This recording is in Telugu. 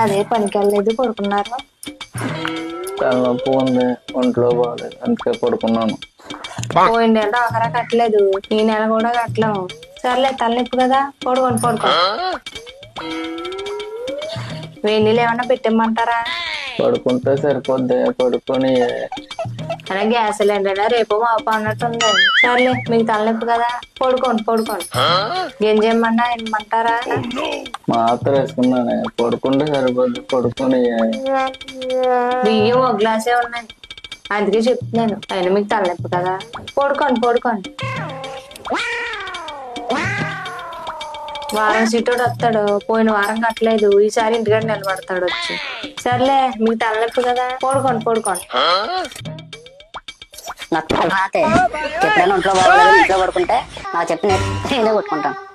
అదే పనికి వెళ్ళలేదు పడుకున్నారు. తలనొప్పి ఉంది ఒంట్లో బాగాలేదు అందుకే పడుకున్నాను. పోయిన నెల ఆఖరా కట్టలేదు. ఈ నెల కూడా కట్టలేము సర్లే తలనొప్పి కదా పడుకోండి పడుకో. నీళ్ళు ఏమన్నా పెట్టిమ్మంటారా పడుకుంటే సరిపోద్ది పడుకొని. అలా గ్యాస్ సిలిండర్ రేపు మాపు అన్నట్టుంది. సర్లే మీకు తలనొప్పి కదా? పడుకోండి పడుకోండి. గింజేమన్నా ఏమంటారా మాత్ర వేసుకున్నాను. పడుకుంటే సరిపోద్ది పడుకొని. బియ్యం ఒక గ్లాసే ఉన్నాయి. అందుకే చెప్తున్నాను అయినా మీకు తలనొప్పి కదా? పడుకోండి పడుకోండి. వారం సీటోడు వస్తాడు. పోయిన వారం కట్టలేదు. ఈసారి ఇంటికాడ నిలబడతాడు వచ్చి. సర్లే మీకు తలనొప్పి కదా. పడుకోండి పోడుకోండి. నాకు రాతే. ఎప్పుడైనా ఇంట్లో బాగోలేదు ఇంట్లో పడుకుంటే. నాకు చెప్పిన నేనే కొట్టుకుంటాను.